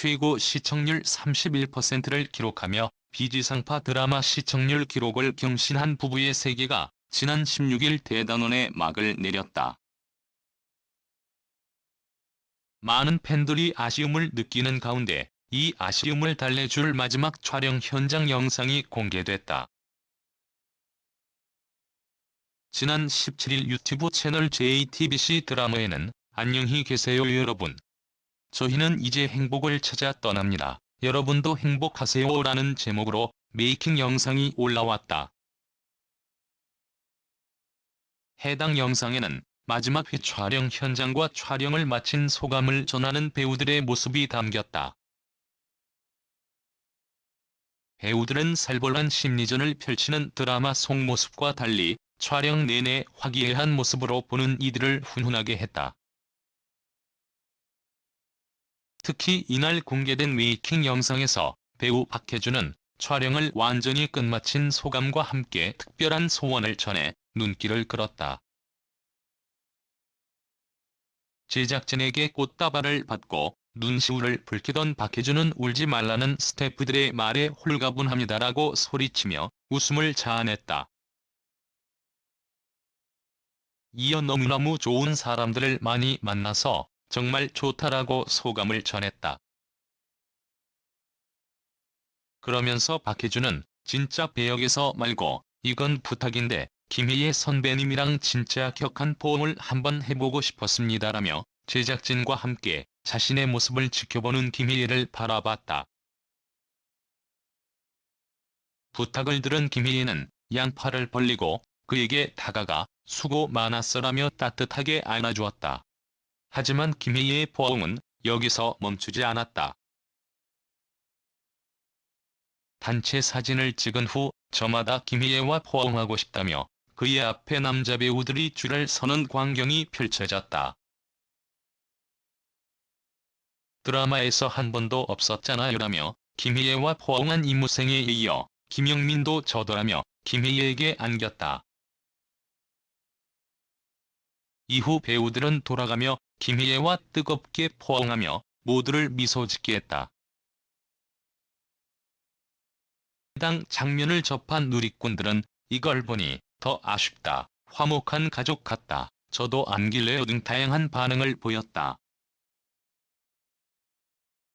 최고 시청률 31%를 기록하며 비지상파 드라마 시청률 기록을 경신한 부부의 세계가 지난 16일 대단원에 막을 내렸다. 많은 팬들이 아쉬움을 느끼는 가운데 이 아쉬움을 달래줄 마지막 촬영 현장 영상이 공개됐다. 지난 17일 유튜브 채널 JTBC 드라마에는 안녕히 계세요 여러분. 저희는 이제 행복을 찾아 떠납니다. 여러분도 행복하세요 라는 제목으로 메이킹 영상이 올라왔다. 해당 영상에는 마지막 회 촬영 현장과 촬영을 마친 소감을 전하는 배우들의 모습이 담겼다. 배우들은 살벌한 심리전을 펼치는 드라마 속 모습과 달리 촬영 내내 화기애애한 모습으로 보는 이들을 훈훈하게 했다. 특히 이날 공개된 메이킹 영상에서 배우 박해준은 촬영을 완전히 끝마친 소감과 함께 특별한 소원을 전해 눈길을 끌었다. 제작진에게 꽃다발을 받고 눈시울을 붉히던 박해준은 울지 말라는 스태프들의 말에 홀가분합니다라고 소리치며 웃음을 자아냈다. 이어 너무너무 좋은 사람들을 많이 만나서 정말 좋다라고 소감을 전했다. 그러면서 박해준은 진짜 배역에서 말고 이건 부탁인데 김희애 선배님이랑 진짜 격한 포옹을 한번 해보고 싶었습니다라며 제작진과 함께 자신의 모습을 지켜보는 김희애를 바라봤다. 부탁을 들은 김희애는 양팔을 벌리고 그에게 다가가 수고 많았어라며 따뜻하게 안아주었다. 하지만 김혜희의 포옹은 여기서 멈추지 않았다. 단체 사진을 찍은 후 저마다 김희애와 포옹하고 싶다며 그의 앞에 남자 배우들이 줄을 서는 광경이 펼쳐졌다. 드라마에서 한 번도 없었잖아요라며 김희애와 포옹한 이무생에 이어 김영민도 저더라며 김희애에게 안겼다. 이후 배우들은 돌아가며 김희애와 뜨겁게 포옹하며 모두를 미소 짓게 했다. 해당 장면을 접한 누리꾼들은 이걸 보니 더 아쉽다, 화목한 가족 같다, 저도 안길래요 등 다양한 반응을 보였다.